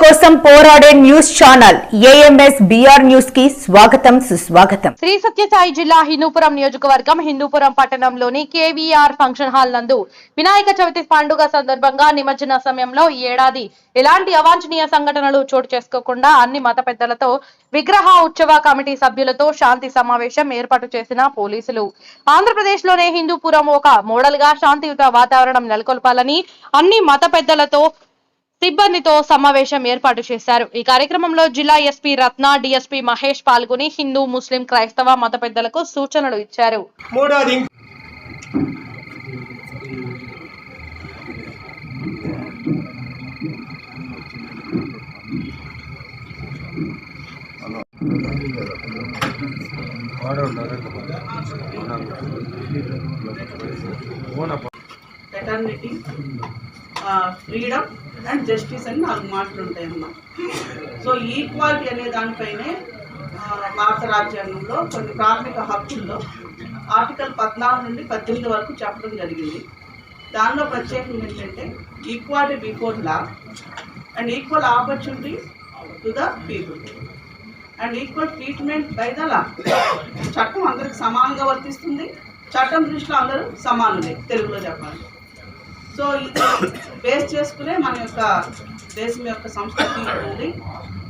కోసం పోరాడే news channel AMS BR న్యూస్కి స్వాగతం సుస్వాగతం. శ్రీ సత్యసాయి జిల్లా హిందూపురం నియోజకవర్గం హిందూపురం పట్టణంలోని కేవీఆర్ ఫంక్షన్ హాల్ నందు వినాయక చవితి పండుగ సందర్భంగా నిమజ్జన సమయంలో ఈ ఏడాది ఎలాంటి అవాంఛనీయ సంఘటనలు చోటు చేసుకోకుండా అన్ని మత పెద్దలతో విగ్రహ ఉత్సవ కమిటీ సభ్యులతో శాంతి సమావేశం ఏర్పాటు చేసిన పోలీసులు. ఆంధ్రప్రదేశ్లోనే హిందూపురం ఒక మోడల్గా శాంతియుత వాతావరణం నెలకొల్పాలని అన్ని మత పెద్దలతో సిబ్బందితో సమావేశం ఏర్పాటు చేశారు. ఈ కార్యక్రమంలో జిల్లా ఎస్పీ రత్న డిఎస్పీ మహేష్ పాల్గొని హిందూ ముస్లిం క్రైస్తవ మత పెద్దలకు సూచనలు ఇచ్చారు. ఫెటర్నిటీ ఫ్రీడమ్ అండ్ జస్టిస్ అని నాలుగు మాటలు ఉంటాయమ్మా సో ఈక్వాలిటీ అనే దానిపైనే భారత రాజ్యాంగంలో కొన్ని ప్రాథమిక హక్కుల్లో ఆర్టికల్ పద్నాలుగు నుండి పద్దెనిమిది వరకు చెప్పడం జరిగింది. దానిలో ప్రత్యేకంగా ఏంటంటే equality before law and equal opportunity to the people and equal treatment by the law చట్టం అందరికి సమానంగా వర్తిస్తుంది. చట్టం దృష్టిలో అందరూ సమానులే తెలుగులో చెప్పాలి సో ఇది బేస్ చేసుకునే మన యొక్క దేశం యొక్క సంస్కృతి ఉంది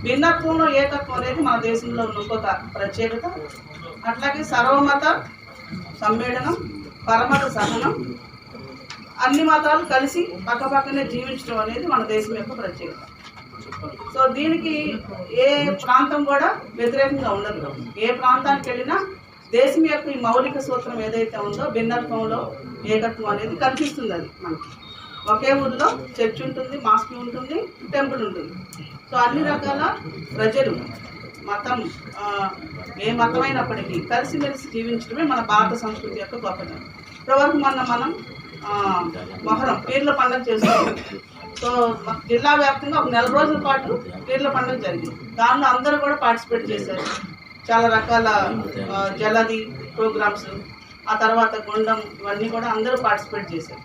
భిన్నత్వంలో ఏకత్వం అనేది మన దేశంలో ఉన్న ఇంకొక ప్రత్యేకత. అట్లాగే సర్వమత సమ్మేళనం పరమత సహనం అన్ని మతాలు కలిసి పక్కపక్కనే జీవించడం అనేది మన దేశం యొక్క ప్రత్యేకత. సో దీనికి ఏ ప్రాంతం కూడా వ్యతిరేకంగా ఉండదు. ఏ ప్రాంతానికి వెళ్ళినా దేశం యొక్క ఈ మౌలిక సూత్రం ఏదైతే ఉందో భిన్నత్వంలో ఏకత్వం అనేది కనిపిస్తుంది అది మనకి. ఒకే ఊరిలో చర్చ్ ఉంటుంది మాస్క్ ఉంటుంది టెంపుల్ ఉంటుంది. సో అన్ని రకాల ప్రజలు మతం ఏ మతమైనప్పటికీ కలిసిమెలిసి జీవించడమే మన భారత సంస్కృతి యొక్క గొప్పతనం. ఇప్పటివరకు మొన్న మనం మొహరం పీర్ల పండుగ చేసుకున్నాం సో జిల్లా వ్యాప్తంగా ఒక నెల రోజుల పాటు పీర్ల పండుగ జరిగింది. దానిలో అందరూ కూడా పార్టిసిపేట్ చేశారు. చాలా రకాల జలది ప్రోగ్రామ్స్ ఆ తర్వాత గుండం ఇవన్నీ కూడా అందరూ పార్టిసిపేట్ చేశారు.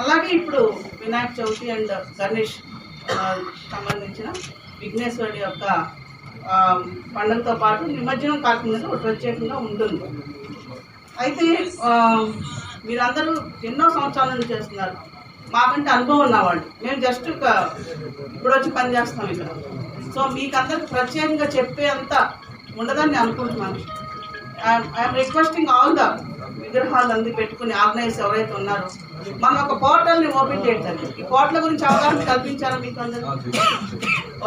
అలాగే ఇప్పుడు వినాయక చవితి అండ్ గణేష్ సంబంధించిన విఘ్నేశ్వరుడి యొక్క పండుగతో పాటు నిమజ్జనం కార్యక్రమం ఒకటి ప్రత్యేకంగా ఉంటుంది. అయితే మీరందరూ ఎన్నో సంవత్సరాల నుంచి చేస్తున్నారు. మాకంటే అనుభవం ఉన్నవాళ్ళు. మేము జస్ట్ ఒక ఇప్పుడు వచ్చి పని చేస్తాం ఇక్కడ. సో మీకు అందరికి ప్రత్యేకంగా చెప్పే అంత ఉండదని నేను అనుకుంటున్నాను. ఐఎమ్ రిక్వెస్టింగ్ ఆల్ ద విగ్రహాలు అంది పెట్టుకుని ఆర్గనైజ్ ఎవరైతే ఉన్నారో మనం ఒక పోర్టల్ని ఓపెన్ చేయటండి ఈ పోర్టల్ గురించి అవగాహన కల్పించారా మీకు అందరూ?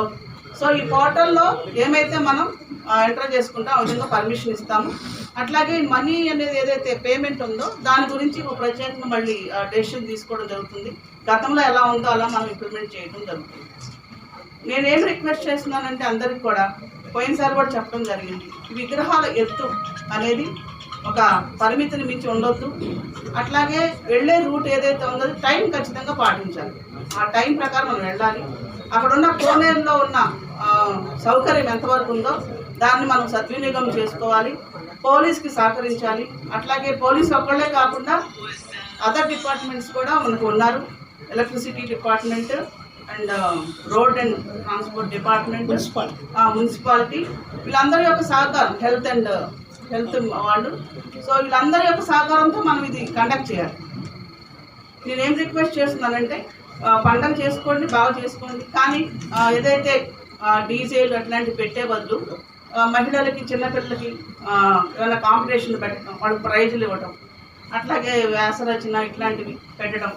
ఓకే సో ఈ పోర్టల్లో ఏమైతే మనం ఎంటర్ చేసుకుంటాం ఆ విధంగా పర్మిషన్ ఇస్తాము. అట్లాగే మనీ అనేది ఏదైతే పేమెంట్ ఉందో దాని గురించి ఒక ప్రత్యేకంగా మళ్ళీ డెసిషన్ తీసుకోవడం జరుగుతుంది. గతంలో ఎలా ఉందో అలా మనం ఇంప్లిమెంట్ చేయడం జరుగుతుంది. నేనేం రిక్వెస్ట్ చేస్తున్నానంటే అందరికి కూడా పోయినసారి కూడా చెప్పడం జరిగింది. ఈ విగ్రహాల ఎత్తు అనేది ఒక పరిమితిని మించి ఉండొద్దు. అట్లాగే వెళ్ళే రూట్ ఏదైతే ఉందో టైం ఖచ్చితంగా పాటించాలి. ఆ టైం ప్రకారం మనం వెళ్ళాలి. అక్కడ ఉన్న కోనేరులో ఉన్న సౌకర్యం ఎంతవరకు ఉందో దాన్ని మనం సద్వినియోగం చేసుకోవాలి. పోలీస్కి సహకరించాలి. అట్లాగే పోలీస్ ఒక్కళ్ళే కాకుండా అదర్ డిపార్ట్మెంట్స్ కూడా మనకు ఉన్నారు. Electricity department and road and transport department municipality. వీళ్ళందరి యొక్క సహకారం హెల్త్ అండ్ హెల్త్ వాళ్ళు సో వీళ్ళందరి యొక్క సహకారంతో మనం ఇది కండక్ట్ చేయాలి. నేనేం రిక్వెస్ట్ చేస్తున్నానంటే పండగ చేసుకోండి బాగా చేసుకోండి. కానీ ఏదైతే డీజేలు అట్లాంటివి పెట్టే బదులు మహిళలకి చిన్నపిల్లలకి ఏమైనా కాంపిటీషన్ పెట్టడం వాళ్ళకి ప్రైజులు ఇవ్వడం అట్లాగే వ్యాసరచన ఇట్లాంటివి పెట్టడం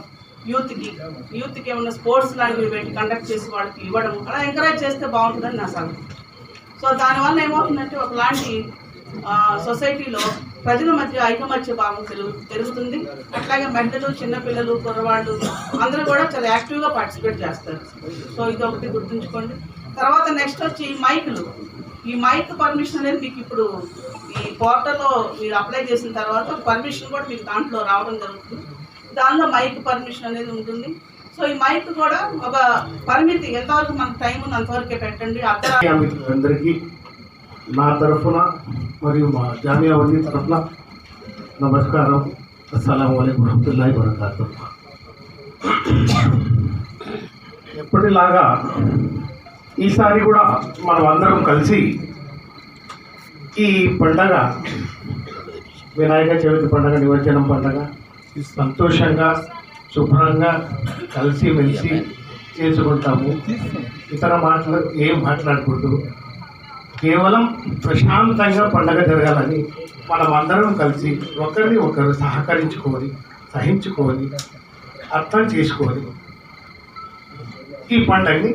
యూత్కి యూత్కి ఏమైనా స్పోర్ట్స్ లాంటివి పెట్టి కండక్ట్ చేసి వాళ్ళకి ఇవ్వడం అలా ఎంకరేజ్ చేస్తే బాగుంటుందని నా సలహా సో దానివల్ల ఏమవుతుందంటే ఒకలాంటి సొసైటీలో ప్రజల మధ్య ఐకమత్య భావం పెరుగు పెరుగుతుంది. అట్లాగే మహిళలు చిన్నపిల్లలు కుర్రవాళ్ళు అందరూ కూడా చాలా యాక్టివ్గా పార్టిసిపేట్ చేస్తారు. సో ఇది ఒకటి గుర్తుంచుకోండి. తర్వాత నెక్స్ట్ వచ్చి మైకులు. ఈ మైక్ పర్మిషన్ అనేది మీకు ఇప్పుడు ఈ పోర్టల్లో మీరు అప్లై చేసిన తర్వాత పర్మిషన్ కూడా మీకు దాంట్లో రావడం జరుగుతుంది. దానిలో మైక్ పర్మిషన్ అనేది ఉంటుంది. సో ఈ మైక్ కూడా ఒక పరిమితి ఎంతవరకు మనకు టైం ఉంది అంతవరకే పెట్టండి. అందరికీ నా తరఫున మరియు మా జామియా వన్నీ తరఫున నమస్కారం. అస్సలం అయికం రహమతుల్లాహి వరకాతు ఎప్పటిలాగా ఈసారి కూడా మనం అందరం కలిసి ఈ పండగ వినాయక చవితి పండగ నిమజ్జనం పండగ సంతోషంగా శుభ్రంగా కలిసి మెలిసి చేసుకుంటాము. ఇతర మాటలు ఏం మాట్లాడుకుంటూ కేవలం ప్రశాంతంగా పండగ జరగాలని మనం అందరం కలిసి ఒకరిని ఒకరు సహకరించుకొని సహించుకొని అర్థం చేసుకొని ఈ పండగని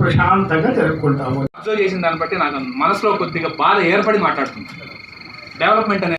ప్రశాంతంగా జరుపుకుంటాము. అబ్జర్వ్ చేసిన దాన్ని బట్టి నాకు మనసులో కొద్దిగా బాధ ఏర్పడి మాట్లాడుతుంది. డెవలప్మెంట్ అనేది